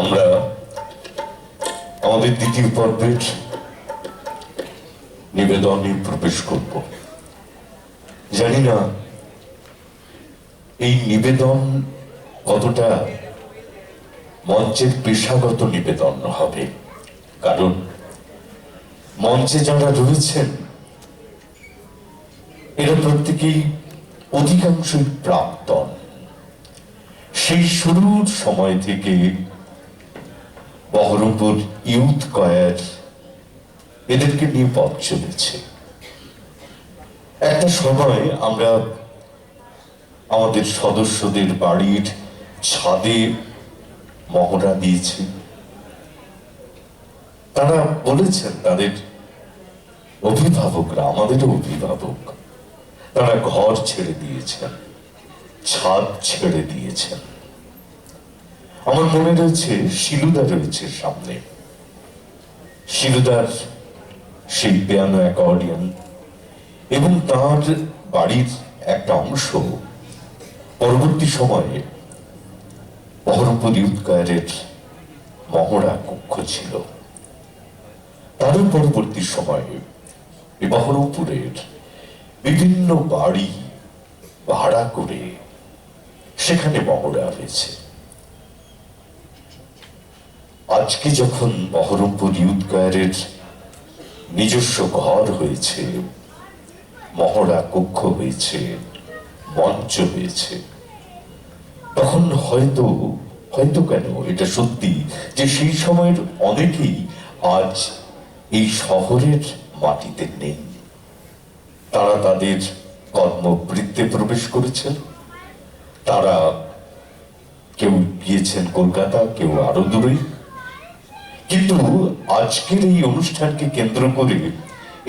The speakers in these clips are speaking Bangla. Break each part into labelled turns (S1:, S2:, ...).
S1: আমরা আমাদের দ্বিতীয় পর্বের নিবেদনে প্রবেশ করব। জানি না এই নিবেদন কতটা মঞ্চের পেশাগত নিবেদন হবে। কারণ মঞ্চে যারা রয়েছেন, এরা প্রত্যেকেই অধিকাংশই প্রাক্তন। সেই শুরুর সময় থেকে বহরমপুর ইউথ কয়ার এদেরকে নিয়ে পথ চলেছে। একটা সময় আমরা আমাদের সদস্যদের বাড়ির ছাদে মহড়া দিয়েছি। তারা বলেছেন, তাদের অভিভাবকরা, আমাদেরও অভিভাবক, তারা ঘর ছেড়ে দিয়েছেন, ছাদ ছেড়ে দিয়েছেন। আমার মনে রয়েছে শিলুদা রয়েছে সামনে। শিলুদার সেই পিয়ানো অ্যাকর্ডিয়ন এবং তার বাড়ির একটা অংশ পরবর্তী সময়ে বহরমপুর ইউথ কয়ারের মহড়া কক্ষ ছিল। তারও পরবর্তী সময়ে এই বহরমপুরের বিভিন্ন বাড়ি ভাড়া করে সেখানে মহড়া হয়েছে। আজকে যখন বহরমপুর ইউথ কয়ারের নিজস্ব ঘর হয়েছে, মহড়া কক্ষ হয়েছে, মঞ্চ হয়েছে, তখন হয়তো হয়তো কেন এটা সত্যি যে সেই সময়ের অনেকেই আজ এই শহরের মাটিতে নেই। তারা তাদের কর্মবৃত্তে প্রবেশ করেছেন। তারা কেউ গিয়েছেন কলকাতা, কেউ আরও দূরে কিন্তু আজকের এই অনুষ্ঠানকে কেন্দ্র করে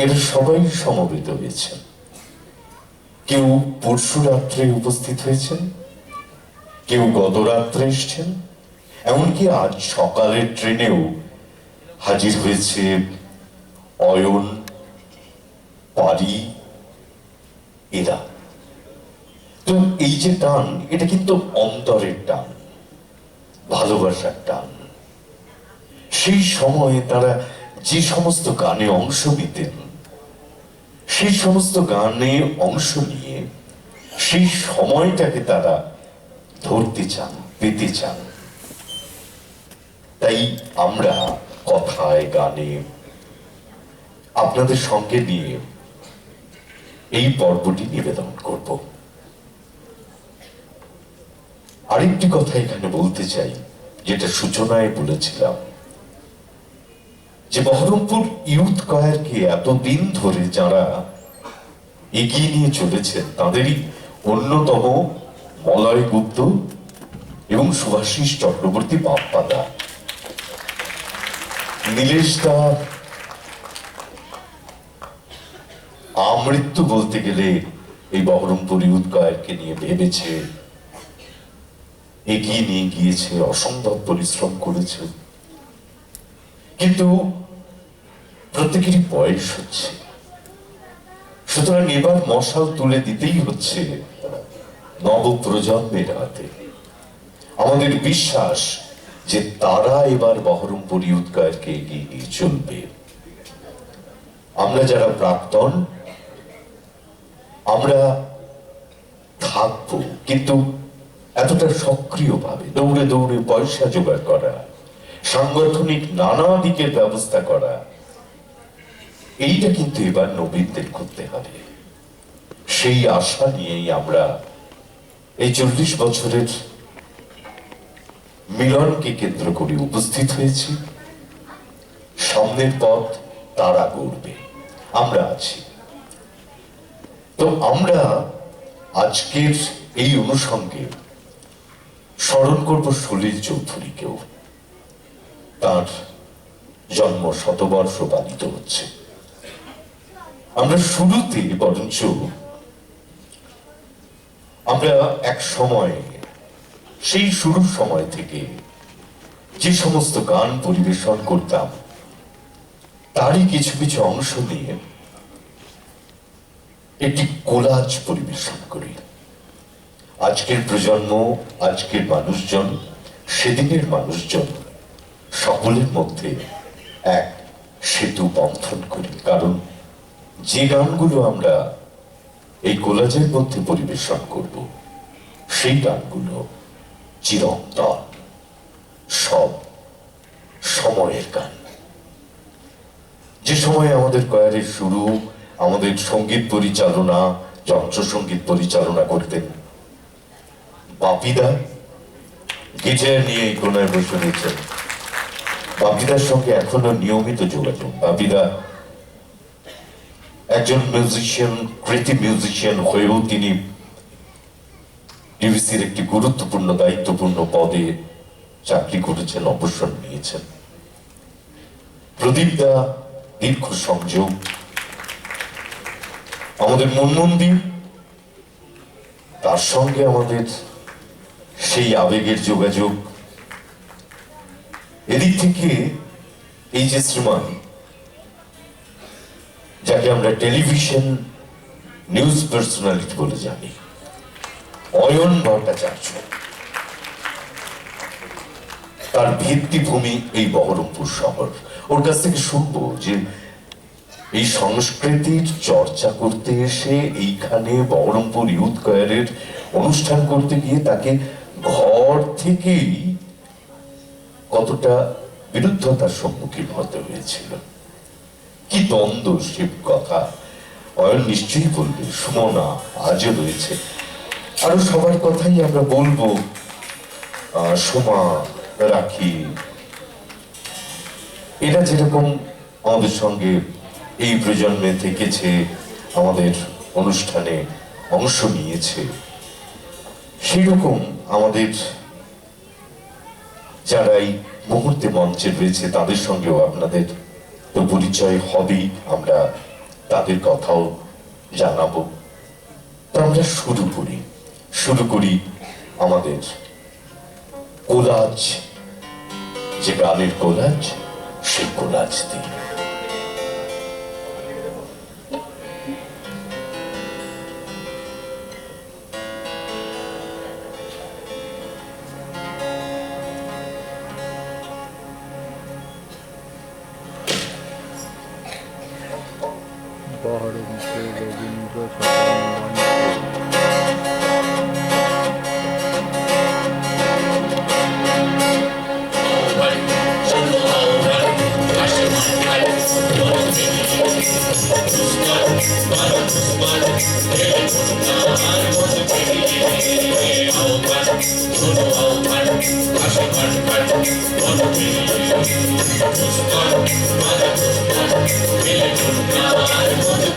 S1: এরা সবাই সমবেত হয়েছেন। কেউ পরশু রাত্রে উপস্থিত হয়েছেন, কেউ গত রাত্রে এসছেন, এমনকি আজ সকালের ট্রেনেও হাজির হয়েছে অয়ন, পারি, এরা। তো এই যে টান, এটা কিন্তু অন্তরের টান, ভালোবাসার টান। সেই সময়ে তারা যে সমস্ত গানে অংশ নিতেন, সেই সমস্ত গানে অংশ নিয়ে সেই সময়টাকে তারা ধরতে চান, পেতে চান। তাই আমরা কথায়, গানে আপনাদের সঙ্গে নিয়ে এই পর্বটি নিবেদন করব। আরেকটি কথা এখানে বলতে চাই, যেটা সূচনায় বলেছিলাম। যে বহরমপুর ইউথ কয়ারকে এতদিন ধরে যারা এগিয়ে নিয়ে চলেছেন, তাদেরই অন্যতম মলয় গুপ্ত এবং সুভাষিস চক্রবর্তী বাপ্পাদা। নীলেশ দা, আমৃত্যু বলতে গেলে এই বহরমপুর ইউথ কয়ারকে নিয়ে ভেবেছে, এগিয়ে নিয়ে গিয়েছে, অসম্ভব পরিশ্রম করেছে। কিন্তু প্রত্যেকেরই বয়স হচ্ছে। সুতরাং এবার মশাল তুলে দিতেই হচ্ছে নব প্রজন্মের হাতে। আমাদের বিশ্বাস যে তারা এবার বহরমপুর ইউথকারকে এগিয়ে নিয়ে চলবে। আমরা যারা প্রাক্তন, আমরা থাকব, কিন্তু এতটা সক্রিয়ভাবে দৌড়ে দৌড়ে পয়সা জোগাড় করা, সাংগঠনিক নানা দিকের ব্যবস্থা করা এইটা কিন্তু এবার নবীনদের করতে হবে। সেই আশা নিয়েই আমরা এই চল্লিশ বছরের মিলনকে কেন্দ্র করে উপস্থিত হয়েছি। সামনের পথ তারা গড়বে। আমরা আছি। তো আমরা আজকের এই অনুষঙ্গে স্মরণ করব সলিল চৌধুরীকেও। তার জন্ম শতবর্ষ পালিত হচ্ছে। আমরা শুরুতে বরঞ্চ আমরা এক সময়, সেই শুরুর সময় থেকে যে সমস্ত গান পরিবেশন করতাম, তারই কিছু কিছু অংশ নিয়ে একটি কোলাজ পরিবেশন করি। আজকের প্রজন্ম, আজকের মানুষজন, সেদিনের মানুষজন, সকলের মধ্যে এক সেতু বন্ধন করি। কারণ যে গানগুলো আমরা এই কোলাজের মধ্যে পরিবেশন করব, সেই গানগুলো চিরন্তন, সব সময়ের গান। যে সময় আমাদের কয়ারের শুরু, আমাদের সংগীত পরিচালনা, যন্ত্র সংগীত পরিচালনা করতেন। বাপিদা গিটার নিয়ে কোনায় বসে রয়েছেন। বাপিদার সঙ্গে এখনও নিয়মিত যোগাযোগ। বাপিদা একজন মিউজিশিয়ান কৃতি মিউজিশিয়ান হয়েও তিনি ডিভিসির একটি গুরুত্বপূর্ণ, দায়িত্বপূর্ণ পদে চাকরি করেছেন, অবসর নিয়েছেন। প্রদীপ দা দীর্ঘ সংযোগ। আমাদের মনমন্দির তার সঙ্গে আমাদের সেই আবেগের যোগাযোগ। এদিক থেকে এই যে শ্রীমান যাকে আমরা টেলিভিশন, নিউজ পার্সোনালিটি বলে জানি। অয়ন ভট্টাচার্য। তার ভিত্তিভূমি এই বহরমপুর শহর। ওর কাছ থেকে শুনব যে এই সংস্কৃতির চর্চা করতে এসে এইখানে বহরমপুর ইউথ কয়ারের অনুষ্ঠান করতে গিয়ে তাকে ঘর থেকেই কতটা বিরুদ্ধতার সম্মুখীন হতে হয়েছিল। কি দ্বন্দ্ব সে কথা? অয়ন নিশ্চয়ই বলবে সুমনা আজও রয়েছে। আরও সবার কথাই আমরা বলব। সোমা, রাখি, এরা যেরকম আমাদের সঙ্গে এই প্রজন্মে থেকেছে, আমাদের অনুষ্ঠানে অংশ নিয়েছে সেই রকম আমাদের যারা এই মুহূর্তে মঞ্চে রয়েছে, তাদের সঙ্গেও আপনাদের তো পরিচয় হবেই, আমরা তাদের কথাও জানাব। তো আমরা শুরু করি। শুরু করি আমাদের কোলাজ, যে গানের কোলাজ, সেই কোলাজ দিয়ে।
S2: বহরমপুর রবীন্দ্র সদন মঞ্চ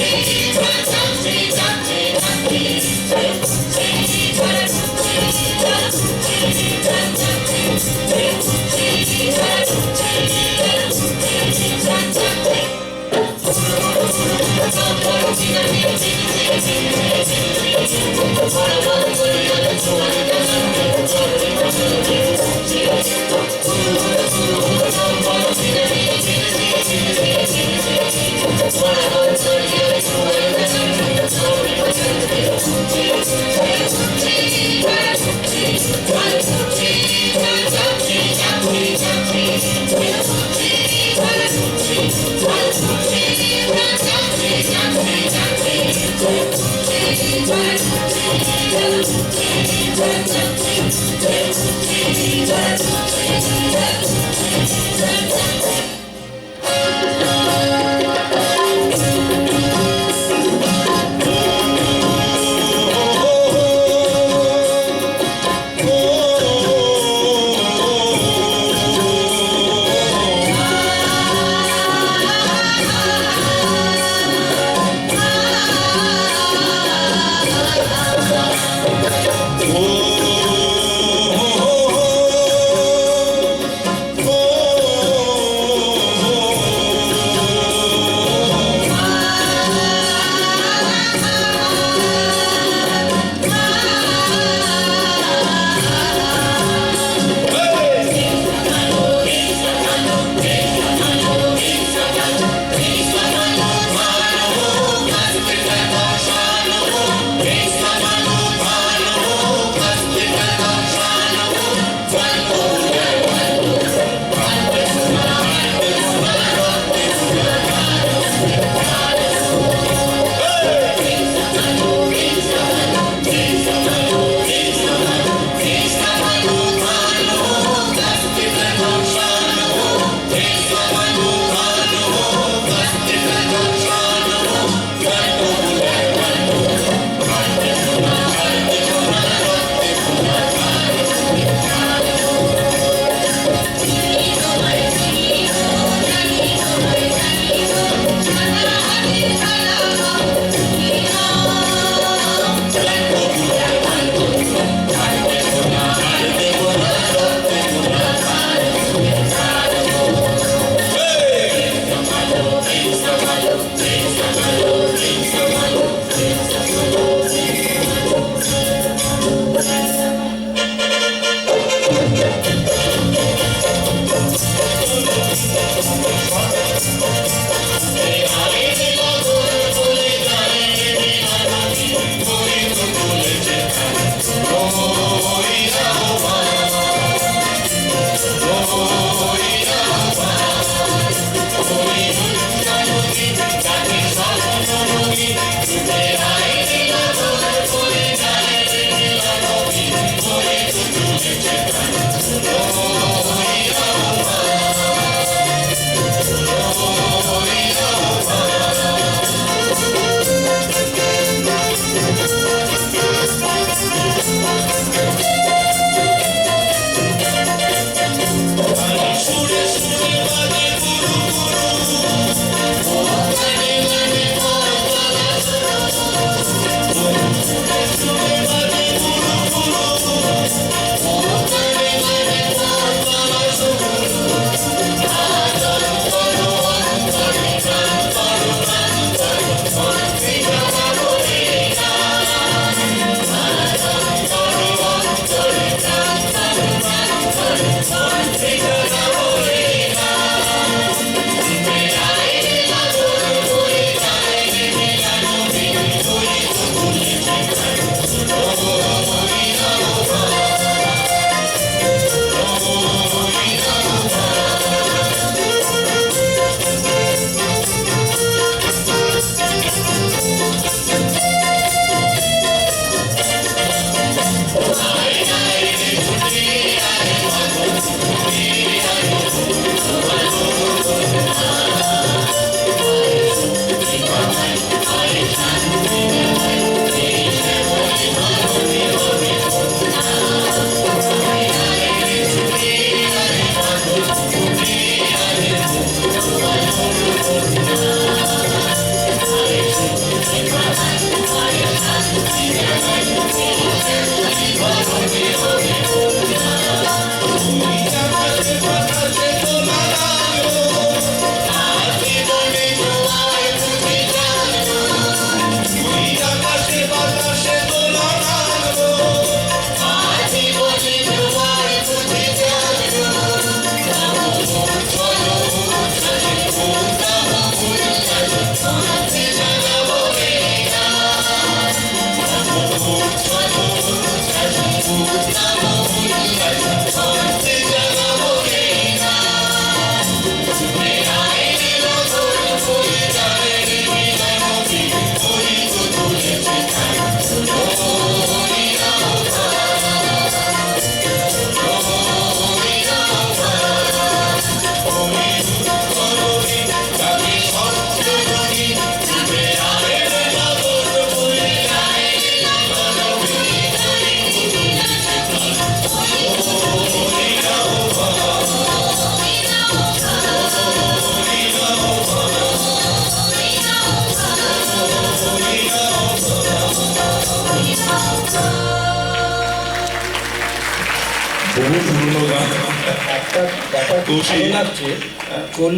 S3: Thank
S4: you.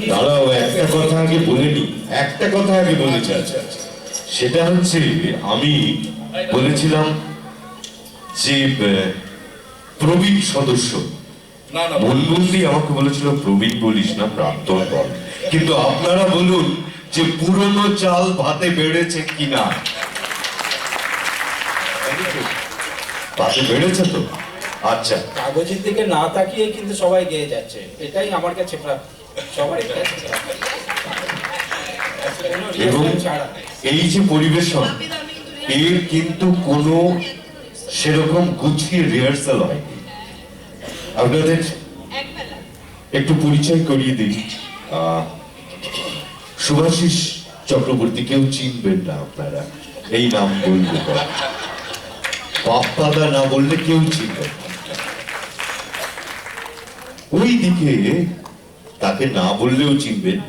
S1: দাঁড়াও একটা কথা আগে বলে নি। একটা কথা আগে বলেছি
S3: আচ্ছা
S1: সেটা হচ্ছে আমি বলেছিলাম যে প্রবীণ সদস্য।
S3: না না।
S1: আমাকে বলেছিল প্রবীণ বলিস না প্রাক্তন বল। কিন্তু আপনারা বলুন যে পুরনো চাল ভাতে বেড়েছে কিনা। ভাতে বেড়েছে তো? আচ্ছা।
S4: কাগজের দিকে না তাকিয়ে কিন্তু সবাই গেয়ে যাচ্ছে। এটাই আমার কাছে সবাই
S1: এবং এই যে পরিবেশন এর কিন্তু কোনো সেরকম গুছিয়ে রিহার্সাল হয়নি। আপনাদের একটু পরিচয় করিয়ে দিই। আহ, সুভাষিস চক্রবর্তী কেউ চিনবেন না আপনারা। এই নাম বললে। বাপ্পাদা না বললে কেউ চিনবেন না। ওই দিকে তাকে না বললেও চিনবেন।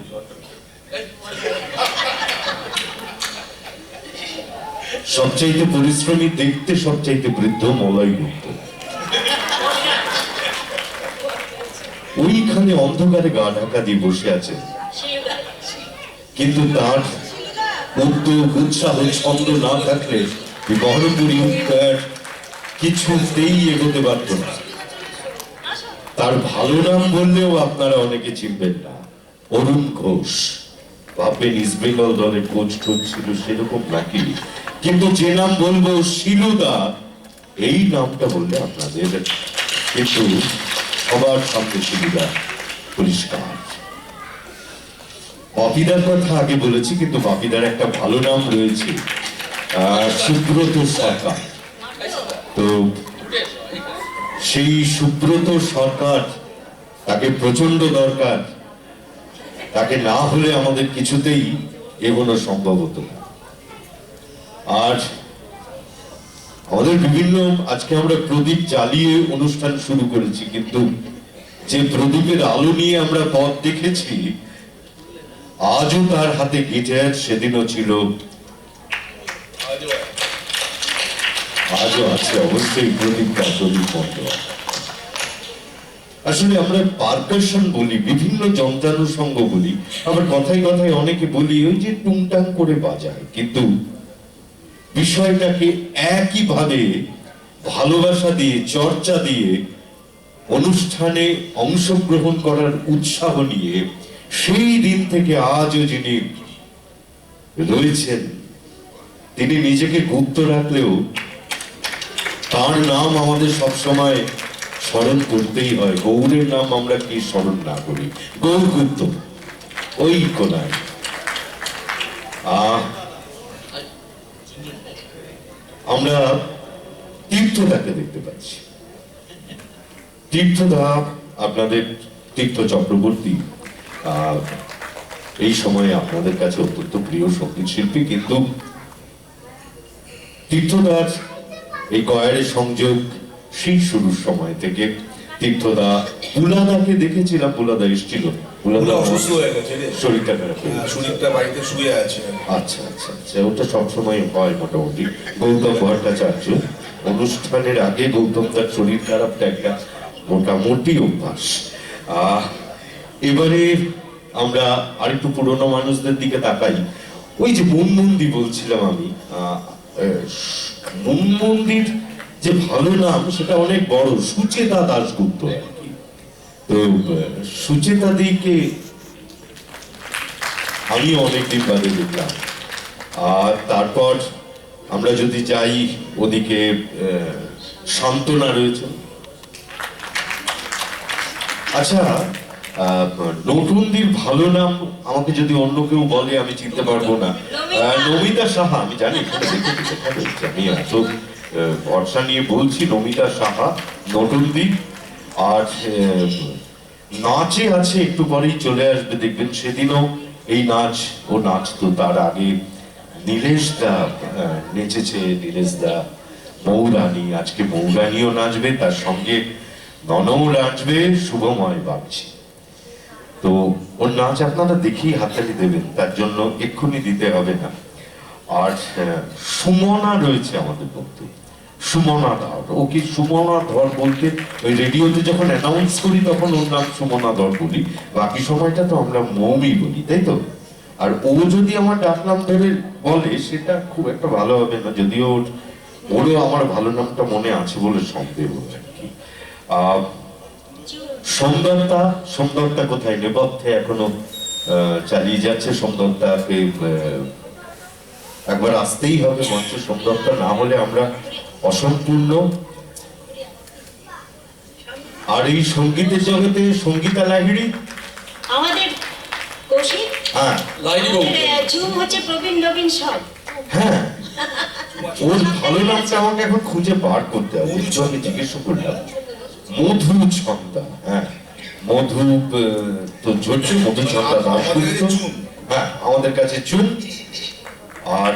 S1: সবচাইতে পরিশ্রমী দেখতে সবচাইতে বৃদ্ধ মলয় গুপ্ত। ওইখানে অন্ধকারে গা ঢাকা দিয়ে বসে আছে। কিন্তু তার উদ্যোগ উৎসাহ, ছন্দ না থাকলে বহরপুরি উৎকার কিছুতেই এগোতে পারত না। তার ভালো নাম বললেও আপনারা অনেকে চিনবেন না। অরুণ ঘোষ। দলের কোচ টোচ ছিল, সেরকম নাকি? কিন্তু যে নাম বলব, শিলুদা, এই নামটা বললে আপনাদের কিন্তু সবার সামনে শিলুদা পরিষ্কার। বাপিদার কথা আগে বলেছি, কিন্তু বাপিদার একটা ভালো নাম রয়েছে সুব্রত সরকার তো সেই সুব্রত সরকার, তাকে প্রচণ্ড দরকার। তাকে না হলে আমাদের কিছুতেই এগোনো সম্ভব হতো আর আমাদের বিভিন্ন, আজকে আমরা প্রদীপ জ্বালিয়ে অনুষ্ঠান শুরু করেছি, কিন্তু যে প্রদীপের আলো নিয়ে আমরা পথ দেখেছি, আজও তার হাতে গিটার সেদিনও ছিল আজও আছে, অবশ্যই প্রদীপটা প্রদীপ বন্দ্যোপাধ্যায় আসলে আমরা পারকাশন বলি, বিভিন্ন যন্ত্রাণু সঙ্গ বলি। আবার কথায় কথায় অনেকে বলি, ওই যে টুংটাং করে বাজায়। কিন্তু বিষয়টাকে একইভাবে ভালোবাসা দিয়ে, চর্চা দিয়ে, অনুষ্ঠানে অংশগ্রহণ করার উৎসাহ নিয়ে, সেই দিন থেকে আজও যিনি রয়েছেন, তিনি নিজেকে গুপ্ত রাখলেও তার নাম আমাদের সবসময় স্মরণ করতেই হয়। গৌরের নাম আমরা কি স্মরণ না করি? গৌর গুপ্ত ওই কোনায়। আহ, আমরা তীর্থদাকে দেখতে পাচ্ছি। তীর্থদা আপনাদের তীর্থ চক্রবর্তী। এই সময়ে আপনাদের কাছে অত্যন্ত প্রিয় সংগীত শিল্পী কিন্তু তীর্থদার এই গয়ারের সংযোগ সেই শুরুর সময় থেকে। তীর্থদা পুলাদাকে দেখেছিলাম পুলাদা এসেছিল। পুলাদা
S3: ওরা অসুস্থ হয়ে গেছে
S1: শরীরটা খারাপ হয়ে।
S3: শরীরটা বাড়িতে শুয়ে আছে।
S1: আচ্ছা আচ্ছা আচ্ছা ওটা সবসময় হয় মোটামুটি। গৌতম ভট্টাচার্য অনুষ্ঠানের আগে গৌতম তার শরীর খারাপটা একটা মোটামুটি অভ্যাস। এবারে আমরা আরেকটু পুরনো মানুষদের দিকে তাকাই। ওই যে মুনমন্দি বলছিলাম আমি আহ, মুনমন্দির যে ভালো নাম সেটা অনেক বড় সুচেতা দাশগুপ্ত। আর কি তো সুচেতা দিকে আমি অনেকদিন বাদে দেখলাম। আর তারপর আমরা যদি যাই ওদিকে সান্ত্বনা রয়েছে। আচ্ছা নতুনদির ভালো নাম আমাকে যদি অন্য কেউ বলে আমি চিনতে পারব না। নমিতা। সাহা আমি জানি। আমি এত ভরসা নিয়ে বলছি নমিতা সাহা নতুনদ্বীপ আর নাচে আছে একটু পরেই চলে আসবে দেখবেন সেদিনও এই নাচ ও নাচ তো তার আগে নীলেশ দা নেচেছে নীলেশ দা। মৌরানী আজকে মৌরানীও নাচবে তার সঙ্গে ননও নাচবে শুভময় বাগচি। তো ওর নাচ আপনারা দেখেই হাততালি দেবেন, তার জন্য এক্ষুনি দিতে হবে না। আর সুমনা রয়েছে আমাদের মধ্যে। সুমনা ধর। ওকে সুমনা ধর বলতে ওই রেডিওতে যখন অ্যানাউন্স করি, তখন ওর নাম সুমনা ধর বলি। বাকি সময়টা তো আমরা মৌমি বলি, তাই তো? আর ও যদি আমার ডাকনাম ধরে বলে, সেটা খুব একটা ভালো হবে না। যদিও ওর ওরও আমার ভালো নামটা মনে আছে বলে সন্দেহ আর কি। সুন্দরতা সুন্দরতা কোথায় নেপথ্যে এখনও চালিয়ে যাচ্ছে সুন্দরতাকে একবার আসতেই হবে মঞ্চে। সুন্দরতা না হলে আমরা অসম্পূর্ণ। আর এই সঙ্গীতের জগতে সঙ্গীতা লাহিড়ি।
S5: আমাদের কৌশিক?
S1: হ্যাঁ।
S3: লাইনি
S5: ঝুম হচ্ছে প্রবীণ নবীন সব।
S1: হ্যাঁ। ওর ভালো নামটা আমাকে এখন খুঁজে বার করতে হবে। জিজ্ঞেস করলাম। মধু ছন্দা হ্যাঁ। মধু তো ঝরছে মধু ছন্দা দাস
S3: আমাদের কাছে চুন।
S1: হ্যাঁ আমাদের কাছে চুন। আর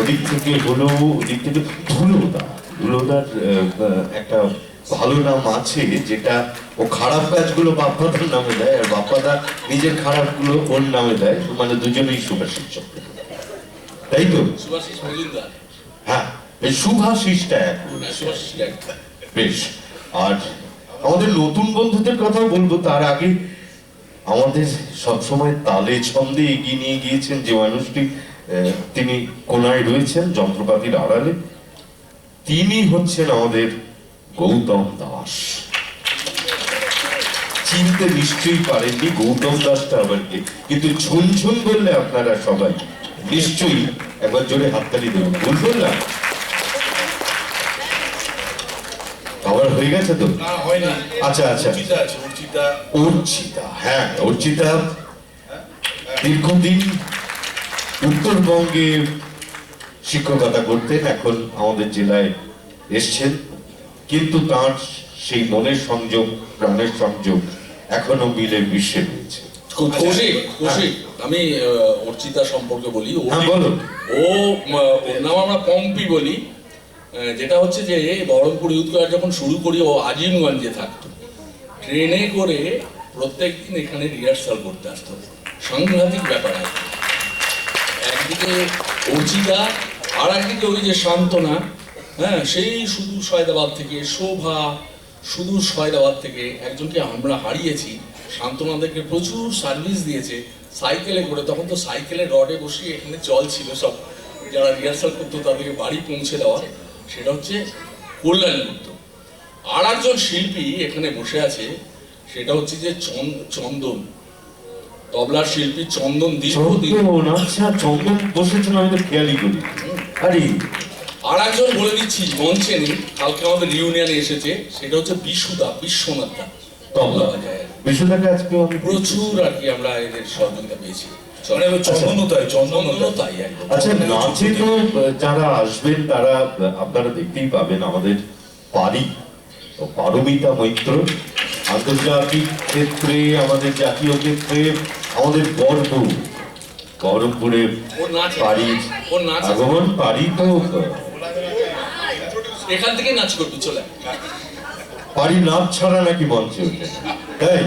S1: ওদিক থেকে হলো ওদিক থেকে ধুলোদা। ধুলোদার একটা ভালো নাম আছে যেটা ও খারাপ কাজগুলো বাপ্পাদার নামে দেয় আর বাপ্পাদা নিজের খারাপগুলো ওর নামে দেয়। মানে দুজনেই সুভাষিস চক্রবর্তী। তাই তো?
S3: সুভাষিস মজুমদার।
S1: হ্যাঁ বেশ, আর আমাদের নতুন বন্ধুদের কথা বলব, তার আগে আমাদের সবসময় তালে ছন্দে এগিয়ে নিয়ে গিয়েছেন যে মানুষটি তিনি কোনায় রয়েছেন, যন্ত্রপাতির আড়ালে। তিনি হচ্ছেন আমাদের গৌতম দাস। চিনতে নিশ্চয়ই পারেননি গৌতম দাসটা আবার কে কিন্তু ঝুনঝুন বললে আপনারা সবাই, নিশ্চয়ই একবার জোরে হাততালি দেবেন। ভুল বললাম? খাবার হয়ে গেছে তো?
S3: না হয়নি।
S1: আচ্ছা, আচ্ছা।
S3: অর্চিতা অর্চিতা
S1: অর্চিতা হ্যাঁ অর্চিতা দীর্ঘদিন উত্তরবঙ্গে শিক্ষকতা করতেন এখন আমাদের জেলায় এসছেন কিন্তু তার সেই মনের সংযোগ প্রাণের সংযোগ এখনও মিলে বিশ্বে রয়েছে।
S3: কৌশিক কৌশিক আমি আহ, অর্চিতা সম্পর্কে বলি ও
S1: হ্যাঁ বলো
S3: ও ওর নাম আমরা পম্পি বলি। যেটা হচ্ছে যে বহরমপুর ইউথ ক্লাব যখন শুরু করি, ও আজিমগঞ্জে থাকতো। ট্রেনে করে প্রত্যেক দিন এখানে রিহার্সাল করতে আসতো। সাংঘাতিক ব্যাপার আছে। একদিকে অর্চিতা আর একদিকে ওই যে সান্ত্বনা। হ্যাঁ সেই শুধু সয়দাবাদ থেকে শোভা শুধু সয়দাবাদ থেকে একজনকে আমরা হারিয়েছি। সান্ত্বনাদেরকে প্রচুর সার্ভিস দিয়েছে। সাইকেলে করে, তখন তো সাইকেলে রডে বসিয়ে এখানে জল ছিল সব। যারা রিহার্সাল করতো তাদেরকে বাড়ি পৌঁছে দেওয়া সেটা হচ্ছে কল্যাণ গুপ্ত আর একজন শিল্পী এখানে বসে আছে সেটা হচ্ছে যে চন্দন। তবলার শিল্পী চন্দন দীর্ঘদিন।
S1: আচ্ছা চন্দন বসেছেন আমি তো খেয়ালই করি আরে।
S3: আর একজন বলে দিচ্ছি মঞ্চে নেই কালকে আমাদের রিউনিয়নে এসেছে সেটা হচ্ছে বিশুদা বিশ্বনাথ তবলা। বাজায়
S1: বিশ্বটাকে আজকে
S3: প্রচুর আর কি আমরা এদের সহযোগিতা পেয়েছি।
S6: মানে তাই। তাই
S3: একদম।
S1: আচ্ছা নাচে তো যারা আসবেন তারা আপনারা দেখতেই পাবেন আমাদের পারি পারমিতা মৈত্র। আন্তর্জাতিক ক্ষেত্রে আমাদের জাতীয় ক্ষেত্রে আমাদের গর্ব।
S3: নাচ নাচ আছে।
S1: আগমন পারি তো
S3: এখান থেকে নাচ করবি চলে।
S1: পারি নাচ ছাড়া নাকি মঞ্চে ওঠে তাই?